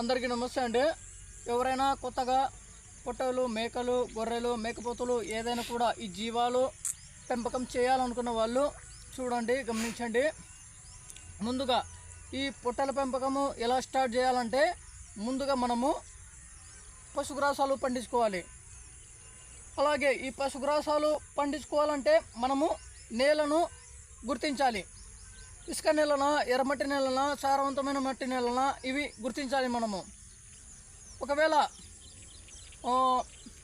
అందరికీ నమస్తే అండి. ఎవరైనా కొత్తగా పొట్టలు మేకలు గొర్రెలు మేకపోతులు ఏదైనా కూడా ఈ జీవాలు పెంపకం చేయాలనుకున్న వాళ్ళు చూడండి గమనించండి. ముందుగా ఈ పొట్టల పెంపకము ఎలా స్టార్ట్ చేయాలంటే ముందుగా మనము పశుగ్రాసాలు పండించుకోవాలి. అలాగే ఈ పశుగ్రాసాలు పండించుకోవాలంటే మనము నేలను గుర్తించాలి. ఇసుక నేలన ఎర్రమట్టి నేలన సారవంతమైన మట్టి నేలన? ఇవి గుర్తించాలి మనము. ఒకవేళ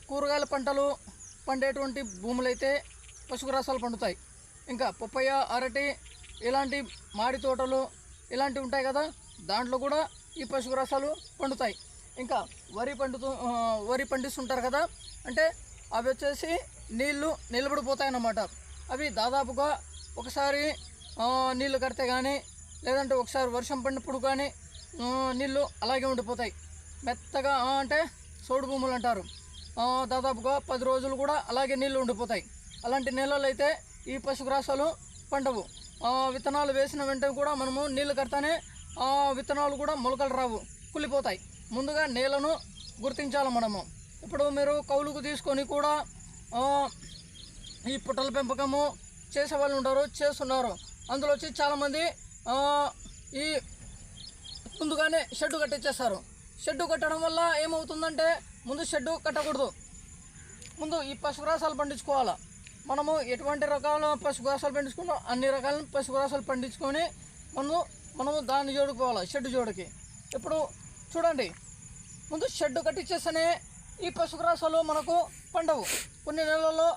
కూరగాయల పంటలు పండేటువంటి భూములైతే పశుగ్రాసాలు పండుతాయి. ఇంకా పప్పయ్య అరటి ఇలాంటి మాడి తోటలు ఇలాంటివి ఉంటాయి కదా దాంట్లో కూడా ఈ పశుగ్రాసాలు పండుతాయి. ఇంకా వరి పండుతూ వరి పండిస్తుంటారు కదా అంటే అవి వచ్చేసి నీళ్ళు నిలబడిపోతాయి అన్నమాట అవి దాదాపుగా ఒకసారి నీళ్ళు కడితే కానీ లేదంటే ఒకసారి వర్షం పడినప్పుడు కానీ నీళ్ళు అలాగే ఉండిపోతాయి. మెత్తగా అంటే సోడు భూములు అంటారు. దాదాపుగా పది రోజులు కూడా అలాగే నీళ్ళు ఉండిపోతాయి. అలాంటి నీళ్ళలో అయితే ఈ పశుగ్రాసాలు పండవు. విత్తనాలు వేసిన వెంటనే కూడా మనము నీళ్ళు కడతానే విత్తనాలు కూడా మొలకలు రావు కుళ్ళిపోతాయి. ముందుగా నేలను గుర్తించాలి మనము. ఇప్పుడు మీరు కౌలుకు తీసుకొని కూడా ఈ పుట్టల పెంపకము చేసే వాళ్ళు ఉంటారు చేస్తున్నారు. అందులో వచ్చి చాలామంది ఈ ముందుగానే షెడ్డు కట్టించేస్తారు షెడ్డు కట్టడం వల్ల ఏమవుతుందంటే ముందు షెడ్డు కట్టకూడదు. ముందు ఈ పశుగ్రాసాలు పండించుకోవాలా. మనము ఎటువంటి రకాల పశుగ్రాసాలు పండించుకున్నా అన్ని రకాల పశుగ్రాసాలు పండించుకొని మనము మనము దాన్ని జోడుకోవాలి షెడ్డు జోడికి. ఇప్పుడు చూడండి ముందు షెడ్డు కట్టించేస్తేనే ఈ పశుగ్రాసాలు మనకు పండవు. కొన్ని నెలల్లో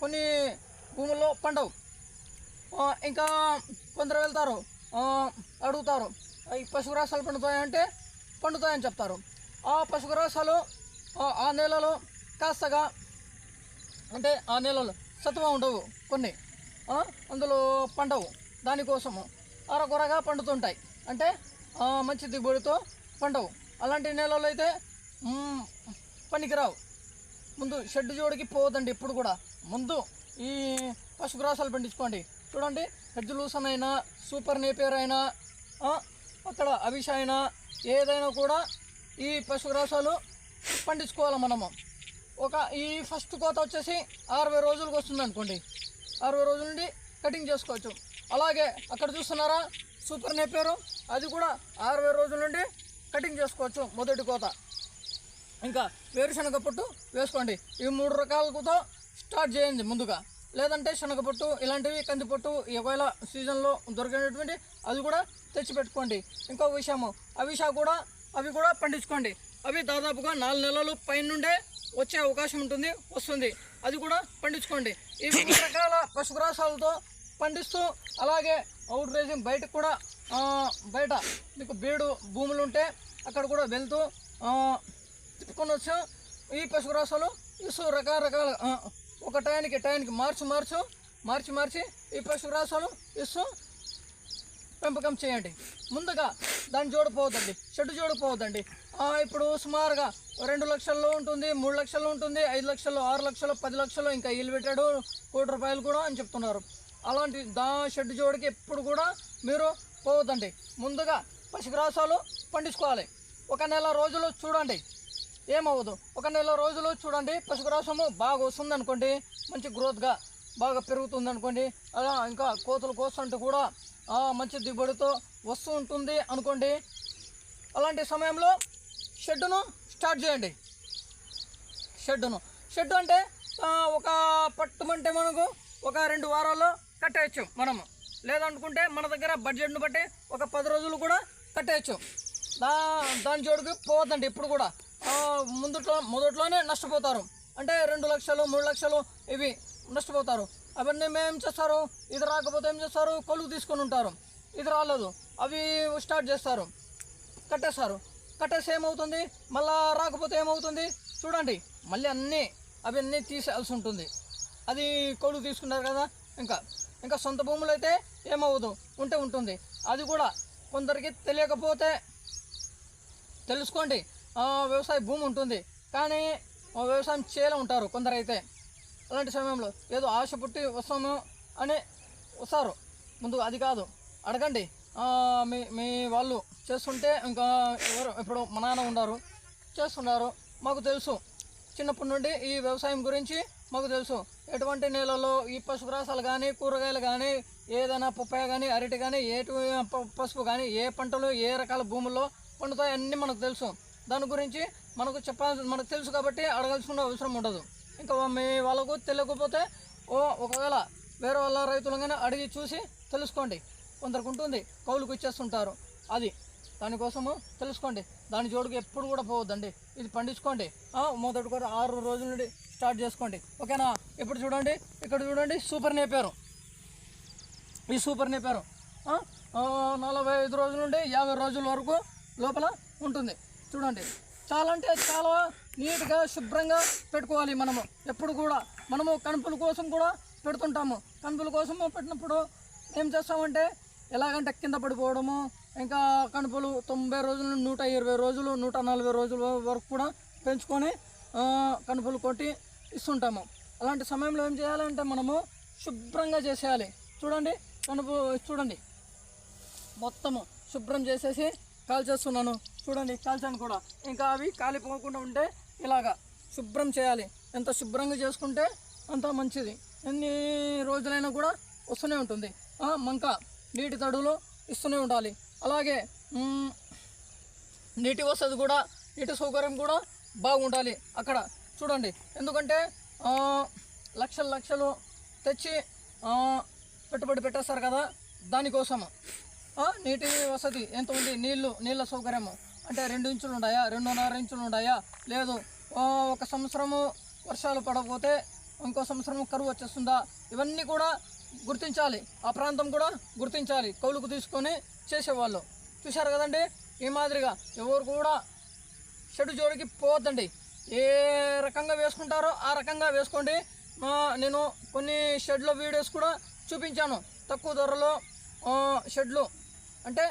కొన్ని భూముల్లో పండవు. ఇంకా కొందరు వెళ్తారు. అడుగుతారు. ఈ పశుగ్రాసాలు పండుతాయంటే పండుతాయని చెప్తారు. ఆ పశుగ్రాసాలు ఆ, ఆ నెలలో కాస్తగా అంటే ఆ నెలలో సత్వ ఉండవు కొన్ని. అందులో పండవు. దానికోసము అరకొరగా పండుతుంటాయి. అంటే మంచి దిగుబడితో పండవు. అలాంటి నేలలో అయితే పనికిరావు. ముందు షెడ్ జోడికి పోవద్దండి ఇప్పుడు కూడా. ముందు ఈ పశుగ్రాసాలు పండించుకోండి. చూడండి హెడ్ అయినా సూపర్ నేపేర్ అయినా అక్కడ అవిష అయినా ఏదైనా కూడా ఈ పశుగ్రాసాలు పండించుకోవాలి మనము. ఒక ఈ ఫస్ట్ కోత వచ్చేసి అరవై రోజులకు వస్తుంది అనుకోండి. అరవై రోజుల నుండి కటింగ్ చేసుకోవచ్చు. అలాగే అక్కడ చూస్తున్నారా సూపర్ నేపేరు అది కూడా అరవై రోజుల నుండి కటింగ్ చేసుకోవచ్చు మొదటి కోత. ఇంకా వేరుశనగ పొట్టు వేసుకోండి. ఈ మూడు రకాలతో స్టార్ట్ చేయండి ముందుగా. లేదంటే శనగపట్టు ఇలాంటివి కందిపొట్టు ఒకవేళ సీజన్లో దొరికినటువంటి అది కూడా తెచ్చిపెట్టుకోండి. ఇంకో విషయము అవిషా కూడా అవి కూడా పండించుకోండి. అవి దాదాపుగా నాలుగు నెలలు పైన నుండే వచ్చే అవకాశం ఉంటుంది వస్తుంది. అది కూడా పండించుకోండి. ఈ వివిధ రకాల పశుగ్రాసాలతో పండిస్తూ అలాగే అవుట్ రేసింగ్ బయటకు కూడా బయట మీకు బీడు భూములు ఉంటే అక్కడ కూడా వెళ్తూ తిప్పుకొని వచ్చి ఈ పశుగ్రాసాలు ఇస్తూ రకరకాల ఒక టైంకి టైంకి మార్చి మార్చు మార్చి మార్చి ఈ పశుగ్రాసాలు ఇస్తూ పెంపకం చేయండి. ముందుగా దాన్ని జోడిపోవద్దండి చెట్టు జోడిపోవద్దండి ఇప్పుడు సుమారుగా రెండు లక్షల్లో ఉంటుంది మూడు లక్షల్లో ఉంటుంది ఐదు లక్షలు ఆరు లక్షలు పది లక్షలు ఇంకా ఇల్లు పెట్టాడు కోటి రూపాయలు కూడా అని చెప్తున్నారు. అలాంటి దా షెడ్ జోడికి ఎప్పుడు కూడా మీరు పోవద్దండి. ముందుగా పశుగ్రాసాలు పండించుకోవాలి. ఒక నెల రోజులు చూడండి. ఏమవ్వదు. ఒక నెల రోజులు చూడండి పశుగ్రాసము బాగా వస్తుంది అనుకోండి మంచి గ్రోత్గా బాగా పెరుగుతుంది అనుకోండి అలా ఇంకా కోతులు కోస్తుంటే కూడా మంచి దిగుబడితో వస్తూ ఉంటుంది అనుకోండి. అలాంటి సమయంలో షెడ్డును స్టార్ట్ చేయండి. షెడ్డును. షెడ్ అంటే ఒక పట్టుమంటే మనకు ఒక రెండు వారాల్లో కట్టేయచ్చు మనము. లేదనుకుంటే మన దగ్గర బడ్జెట్ను బట్టి ఒక పది రోజులు కూడా కట్టేయచ్చు. దా దాని జోడికి పోవద్దండి ఇప్పుడు కూడా. ముందుట్లో మొదట్లోనే నష్టపోతారు. అంటే రెండు లక్షలు మూడు లక్షలు ఇవి నష్టపోతారు. అవన్నీ మేము చేస్తారు? ఇది రాకపోతే ఏం చేస్తారు? కొలువు తీసుకొని ఉంటారు. ఇది రాలేదు. అవి స్టార్ట్ చేస్తారు. కట్టేస్తారు. కట్టేసి ఏమవుతుంది? మళ్ళా రాకపోతే ఏమవుతుంది? చూడండి. మళ్ళీ అన్నీ అవన్నీ తీసేయాల్సి ఉంటుంది. అది కొడుకు తీసుకున్నారు కదా ఇంకా. ఇంకా సొంత భూములు అయితే ఏమవ్వదు. ఉంటే ఉంటుంది. అది కూడా కొందరికి తెలియకపోతే తెలుసుకోండి. వ్యవసాయ భూమి ఉంటుంది. కానీ వ్యవసాయం చేయలే ఉంటారు కొందరైతే. అలాంటి సమయంలో ఏదో ఆశ పుట్టి వస్తాము అని వస్తారు. ముందు అది కాదు. అడగండి. మీ మీ వాళ్ళు చేస్తుంటే ఇంకా ఎవరు ఇప్పుడు మా నాన్న ఉన్నారు. చేస్తున్నారు. మాకు తెలుసు. చిన్నప్పటి నుండి ఈ వ్యవసాయం గురించి మాకు తెలుసు. ఎటువంటి నేలలో ఈ పశుగ్రాసాలు కానీ కూరగాయలు కానీ ఏదైనా పప్పాయ కానీ అరటి కానీ ఏటు పసుపు కానీ ఏ పంటలు ఏ రకాల భూముల్లో పండుతాయి అన్నీ మనకు తెలుసు. దాని గురించి మనకు చెప్పాల్సి మనకు తెలుసు కాబట్టి అడగాల్సిన అవసరం ఉండదు. ఇంకా మీ వాళ్ళకు తెలియకపోతే ఓ ఒకవేళ వేరే వాళ్ళ రైతులంగానే అడిగి చూసి తెలుసుకోండి. కొందరికి ఉంటుంది కౌలుకు ఇచ్చేస్తుంటారు. అది దానికోసము తెలుసుకోండి. దాని జోడుకు ఎప్పుడు కూడా పోవద్దండి. ఇది పండించుకోండి. మొదటి కూడా ఆరు రోజుల నుండి స్టార్ట్ చేసుకోండి. ఓకేనా? ఇప్పుడు చూడండి ఇక్కడ చూడండి సూపర్ నేపారు ఈ సూపర్ నేపారు నలభై ఐదు రోజుల నుండి యాభై రోజుల వరకు లోపల ఉంటుంది. చూడండి. చాలా అంటే చాలా నీట్గా శుభ్రంగా పెట్టుకోవాలి మనము. ఎప్పుడు కూడా మనము కణుపుల కోసం కూడా పెడుతుంటాము. కణుపుల కోసము పెట్టినప్పుడు ఏం చేస్తామంటే ఎలాగంటే కింద పడిపోవడము ఇంకా కణుపులు తొంభై రోజులు నూట ఇరవై రోజులు నూట నలభై రోజుల వరకు కూడా పెంచుకొని కణుపులు కొట్టి ఇస్తుంటాము. అలాంటి సమయంలో ఏం చేయాలంటే మనము శుభ్రంగా చేసేయాలి. చూడండి కనుపు చూడండి. మొత్తము శుభ్రం చేసేసి కాల్చేస్తున్నాను చూడండి కాల్చాను కూడా. ఇంకా అవి కాలిపోకుండా ఉంటే ఇలాగా శుభ్రం చేయాలి. ఎంత శుభ్రంగా చేసుకుంటే అంత మంచిది. ఎన్ని రోజులైనా కూడా వస్తూనే ఉంటుంది. ఆ, మంక నీటి తడువులు ఇస్తూనే ఉండాలి. అలాగే నీటి వసతి కూడా నీటి సౌకర్యం కూడా బాగుండాలి అక్కడ. చూడండి ఎందుకంటే లక్షలు లక్షలు తెచ్చి పెట్టుబడి పెట్టేస్తారు కదా దానికోసము. నీటి వసతి ఎంత ఉంది? నీళ్ళు నీళ్ళ సౌకర్యము. అంటే రెండు ఇంచులు ఉన్నాయా రెండున్నర ఇంచులు ఉన్నాయా లేదు. ఒక సంవత్సరము వర్షాలు పడకపోతే ఇంకో సంవత్సరం కరువు వచ్చేస్తుందా? ఇవన్నీ కూడా గుర్తించాలి. ఆ ప్రాంతం కూడా గుర్తించాలి. కౌలుకు తీసుకొని చేసేవాళ్ళు. చూశారు కదండి? ఈ మాదిరిగా ఎవరు కూడా షెడ్ జోడికి పోవద్దండి. ఏ రకంగా వేసుకుంటారో ఆ రకంగా వేసుకోండి. నేను కొన్ని షెడ్ల వీడియోస్ కూడా చూపించాను. తక్కువ ధరలో షెడ్లు. అంటే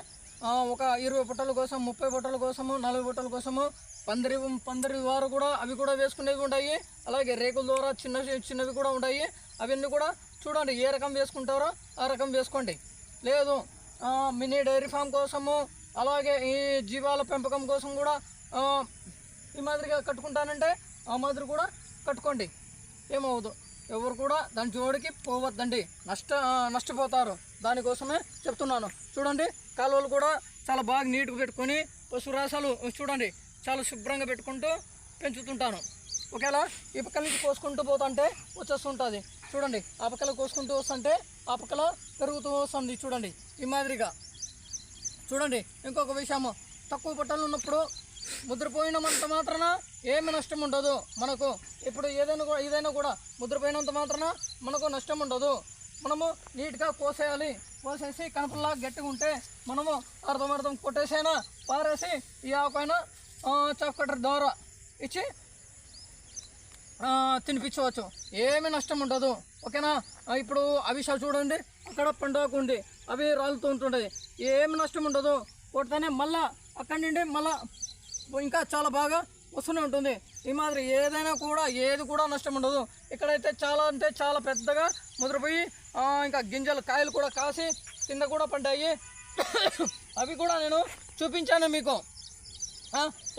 ఒక ఇరవై పుట్టల కోసం ముప్పై పుట్టల కోసము నలభై పుట్టల కోసము పందిరి పందిరి ద్వారా కూడా అవి కూడా వేసుకునేవి ఉంటాయి. అలాగే రేకుల ద్వారా చిన్న చిన్నవి కూడా ఉంటాయి. అవన్నీ కూడా చూడండి ఏ రకం వేసుకుంటారో ఆ రకం వేసుకోండి. లేదు మినీ డైరీ ఫామ్ కోసము అలాగే ఈ జీవాల పెంపకం కోసం కూడా ఈ మాదిరిగా కట్టుకుంటానంటే ఆ మాదిరి కూడా కట్టుకోండి. ఏమవుదు ఎవరు కూడా దాని జోడికి పోవద్దండి. నష్ట నష్టపోతారు. దానికోసమే చెప్తున్నాను. చూడండి కాలువలు కూడా చాలా బాగా నీట్గా పెట్టుకొని పశురాశాలు చూడండి చాలా శుభ్రంగా పెట్టుకుంటూ పెంచుతుంటాను. ఒకవేళ ఈ పక్కల నుంచి కోసుకుంటూ పోతుంటే వచ్చేస్తుంటుంది. చూడండి ఆ పక్కల కోసుకుంటూ వస్తుంటే ఆ పక్కల పెరుగుతూ వస్తుంది చూడండి ఈ మాదిరిగా. చూడండి ఇంకొక విషయము. తక్కువ బట్టలు ఉన్నప్పుడు ముద్రపోయినంత మాత్రాన ఏమి నష్టం ఉండదు మనకు ఇప్పుడు ఏదైనా కూడా ఏదైనా కూడా ముద్రపోయినంత మాత్రాన మనకు నష్టం ఉండదు మనము నీట్గా కోసేయాలి. కోసేసి కనపల్లా గట్టిగా ఉంటే మనము అర్థం అర్థం కొట్టేసైనా పారేసి ఈ ఆకైనా చాప్ కట్టర్ ద్వారా ఇచ్చి తినిపించవచ్చు. ఏమి నష్టం ఉండదు ఓకేనా ఇప్పుడు అవిషా చూడండి. అక్కడ పండుగకు ఉంది. అవి రాలుతూ ఉంటుంటాయి ఏమి నష్టం ఉండదు కొడితేనే మళ్ళా అక్కడి నుండి మళ్ళా ఇంకా చాలా బాగా వస్తూనే ఉంటుంది. ఈ మాదిరి ఏదైనా కూడా ఏది కూడా నష్టం ఉండదు. ఇక్కడైతే చాలా అంటే చాలా పెద్దగా ముదిరిపోయి ఇంకా గింజలు కాయలు కూడా కాసి కింద కూడా పడ్డాయి అవి కూడా నేను చూపించాను మీకు.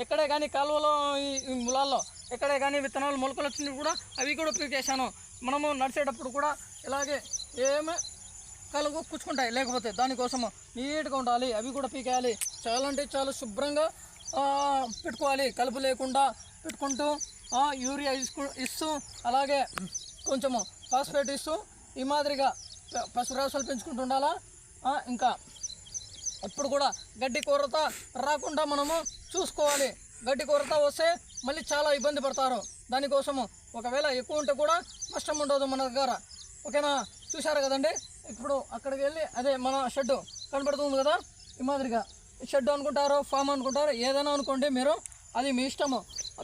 ఎక్కడే కానీ కాలువలో ఈ ములాల్లో ఎక్కడే కానీ విత్తనాలు మొలకలు వచ్చినవి కూడా అవి కూడా పీకేశాను మనము నడిచేటప్పుడు కూడా ఇలాగే ఏమి కలుగు కుచ్చుకుంటాయి. లేకపోతే దానికోసము నీట్గా ఉండాలి. అవి కూడా పీకేయాలి. చాలా అంటే చాలా శుభ్రంగా పెట్టుకోవాలి. కలుపు లేకుండా పెట్టుకుంటూ యూరియా ఇసుకు ఇస్తూ అలాగే కొంచెము ఫాస్ఫేట్ ఇస్తూ ఈ మాదిరిగా ప- పశురాసులు పెంచుకుంటూ ఉండాలా? ఇంకా ఎప్పుడు కూడా గడ్డి కొరత రాకుండా మనము చూసుకోవాలి. గడ్డి కొరత వస్తే మళ్ళీ చాలా ఇబ్బంది పడతారు. దానికోసము ఒకవేళ ఎక్కువ ఉంటే కూడా నష్టం ఉండదు మన దగ్గర. ఓకేనా? చూశారు కదండి? ఇప్పుడు అక్కడికి వెళ్ళి అదే మన షెడ్ కనబడుతుంది కదా? ఈ మాదిరిగా. షెడ్ అనుకుంటారు ఫామ్ అనుకుంటారు ఏదైనా అనుకోండి మీరు అది మీ ఇష్టము.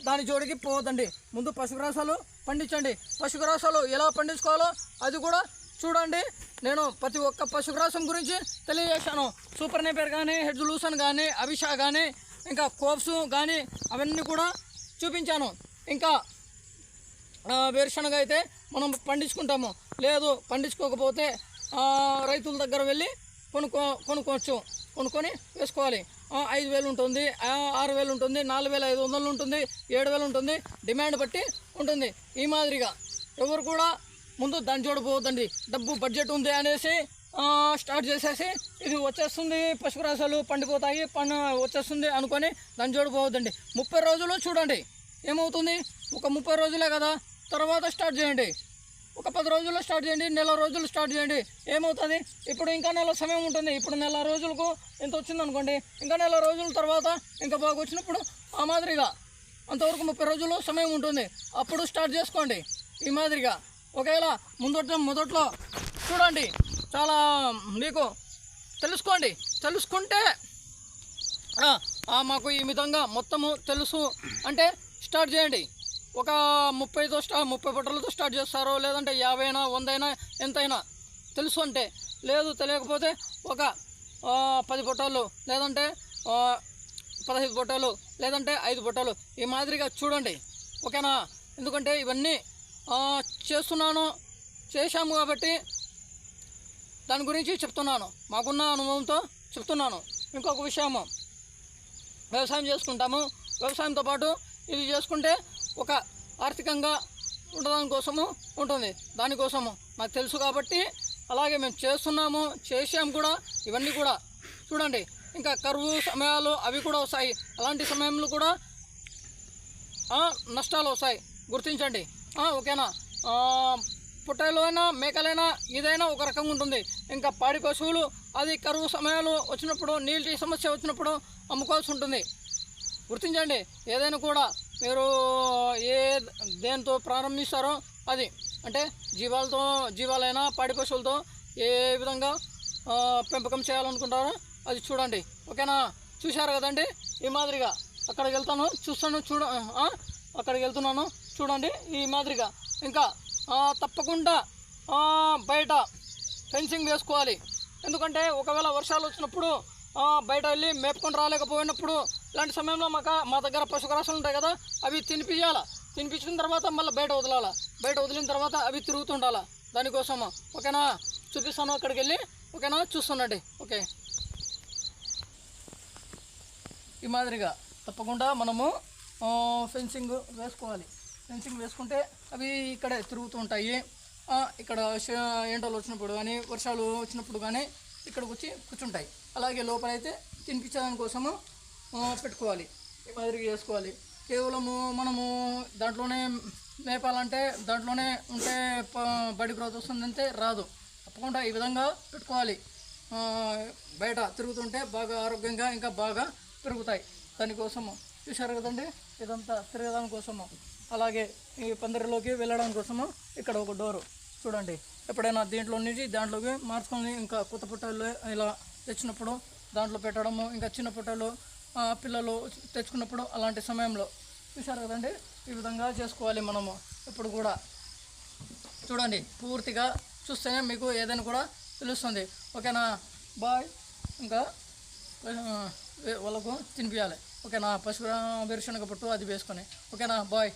దాని జోడికి పోవద్దండి. ముందు పశుగ్రాసాలు పండించండి. పశుగ్రాసాలు ఎలా పండించుకోవాలో అది కూడా చూడండి. నేను ప్రతి ఒక్క పశుగ్రాసం గురించి తెలియజేశాను. సూపర్ నేపర్ కానీ హెడ్ లూసన్ కానీ అభిషా కానీ ఇంకా కోప్స్ కానీ అవన్నీ కూడా చూపించాను. ఇంకా వేరుశనగ అయితే మనం పండించుకుంటాము. లేదు పండించుకోకపోతే రైతుల దగ్గర వెళ్ళి కొనుక్కో కొనుక్కోవచ్చు. కొనుక్కొని వేసుకోవాలి. ఐదు వేలు ఉంటుంది ఆరు వేలు ఉంటుంది నాలుగు వేల ఐదు వందలు ఉంటుంది ఏడు వేలు ఉంటుంది డిమాండ్ బట్టి ఉంటుంది. ఈ మాదిరిగా ఎవరు కూడా ముందు దాని చూడబోదండి డబ్బు బడ్జెట్ ఉంది అనేసి స్టార్ట్ చేసేసి ఇది వచ్చేస్తుంది పసుపు రాసాలు పండిపోతాయి పన్ను వచ్చేస్తుంది అనుకొని దాని చూడబోదండి ముప్పై రోజులు చూడండి. ఏమవుతుంది? ఒక ముప్పై రోజులే కదా. తర్వాత స్టార్ట్ చేయండి. ఒక పది రోజుల్లో స్టార్ట్ చేయండి నెల రోజులు స్టార్ట్ చేయండి. ఏమవుతుంది? ఇప్పుడు ఇంకా నెల సమయం ఉంటుంది. ఇప్పుడు నెల రోజులకు ఎంత వచ్చింది అనుకోండి. ఇంకా నెల రోజుల తర్వాత ఇంకా బాగా వచ్చినప్పుడు ఆ మాదిరిగా అంతవరకు ముప్పై రోజులు సమయం ఉంటుంది. అప్పుడు స్టార్ట్ చేసుకోండి. ఈ మాదిరిగా. ఒకవేళ ముందట మొదట్లో చూడండి. చాలా మీకు తెలుసుకోండి. తెలుసుకుంటే మాకు ఈ విధంగా మొత్తము తెలుసు అంటే స్టార్ట్ చేయండి. ఒక ముప్పైతో స్టా ముప్పై బుట్టలతో స్టార్ట్ చేస్తారో లేదంటే యాభై అయినా వంద అయినా ఎంతైనా. తెలుసు అంటే. లేదు తెలియకపోతే ఒక పది బుట్టలు లేదంటే పదహైదు బుట్టలు లేదంటే ఐదు బుట్టలు. ఈ మాదిరిగా చూడండి. ఓకేనా? ఎందుకంటే ఇవన్నీ చేస్తున్నాను చేశాము కాబట్టి దాని గురించి చెప్తున్నాను. మాకున్న అనుభవంతో చెప్తున్నాను. ఇంకొక విషయము. వ్యవసాయం చేసుకుంటాము. వ్యవసాయంతో పాటు ఇది చేసుకుంటే ఒక ఆర్థికంగా ఉండడం కోసము ఉంటుంది. దానికోసము మాకు తెలుసు కాబట్టి అలాగే మేము చేస్తున్నాము చేసాము కూడా ఇవన్నీ కూడా. చూడండి ఇంకా కరువు సమయాలు అవి కూడా వస్తాయి. అలాంటి సమయంలో కూడా నష్టాలు వస్తాయి. గుర్తించండి. ఓకేనా? ఆ, పుట్టలైనా మేకలైనా ఏదైనా ఒక రకంగా ఉంటుంది. ఇంకా పాడి పశువులు అది కరువు సమయాలు వచ్చినప్పుడు నీటి సమస్య వచ్చినప్పుడు అమ్ముకోవాల్సి ఉంటుంది. గుర్తించండి ఏదైనా కూడా మీరు ఏ దేంతో ప్రారంభిస్తారో అది. అంటే జీవాలతో జీవాలైనా పాడి పశువులతో ఏ విధంగా పెంపకం చేయాలనుకుంటారో అది చూడండి. ఓకేనా? చూశారు కదండి ఈ మాదిరిగా అక్కడికి వెళ్తాను. చూస్తాను చూడ అక్కడికి వెళ్తున్నాను. చూడండి ఈ మాదిరిగా. ఇంకా తప్పకుండా బయట ఫెన్సింగ్ వేసుకోవాలి. ఎందుకంటే ఒకవేళ వర్షాలు వచ్చినప్పుడు బయట వెళ్ళి మేపుకొని రాలేకపోయినప్పుడు ఇలాంటి సమయంలో మాకు మా దగ్గర పశుగ్రాసాలు ఉంటాయి కదా అవి తినిపించాలా తినిపించిన తర్వాత మళ్ళీ బయట వదలాలా? బయట వదిలిన తర్వాత అవి తిరుగుతుండాలా? దానికోసము. ఓకేనా? చూపిస్తాను అక్కడికి వెళ్ళి. ఓకేనా? చూస్తానండి ఓకే. ఈ మాదిరిగా తప్పకుండా మనము ఫెన్సింగ్ వేసుకోవాలి. ఫెన్సింగ్ వేసుకుంటే అవి ఇక్కడే తిరుగుతూ ఉంటాయి ఇక్కడ ఎండలు వచ్చినప్పుడు కానీ వర్షాలు వచ్చినప్పుడు కానీ ఇక్కడికి వచ్చి కూర్చుంటాయి. అలాగే లోపలైతే తినిపించడానికి కోసము పెట్టుకోవాలి. ఈ మాదిరిగా చేసుకోవాలి. కేవలము మనము దాంట్లోనే మేపాలంటే దాంట్లోనే ఉంటే బడి గ్రోత్ వస్తుందంటే రాదు. తప్పకుండా ఈ విధంగా పెట్టుకోవాలి. బయట తిరుగుతుంటే బాగా ఆరోగ్యంగా ఇంకా బాగా పెరుగుతాయి. దానికోసము చూశారు కదండి? ఇదంతా తిరగడం కోసము. అలాగే ఈ పందిరిలోకి వెళ్ళడం కోసము ఇక్కడ ఒక డోరు. చూడండి. ఎప్పుడైనా దీంట్లో నుంచి దాంట్లోకి మార్చుకొని ఇంకా కొత్త పుట్టలు ఇలా తెచ్చినప్పుడు దాంట్లో పెట్టడము ఇంకా చిన్న పుట్టలు పిల్లలు తెచ్చుకున్నప్పుడు అలాంటి సమయంలో చూశారు కదండి? ఈ విధంగా చేసుకోవాలి మనము ఇప్పుడు కూడా. చూడండి పూర్తిగా చూస్తేనే మీకు ఏదైనా కూడా తెలుస్తుంది. ఓకేనా? బాయ్. ఇంకా వాళ్ళకు తినిపించాలి ఓకేనా? పసుపు వేరుశనగ పట్టు అది వేసుకొని. ఓకేనా? బాయ్.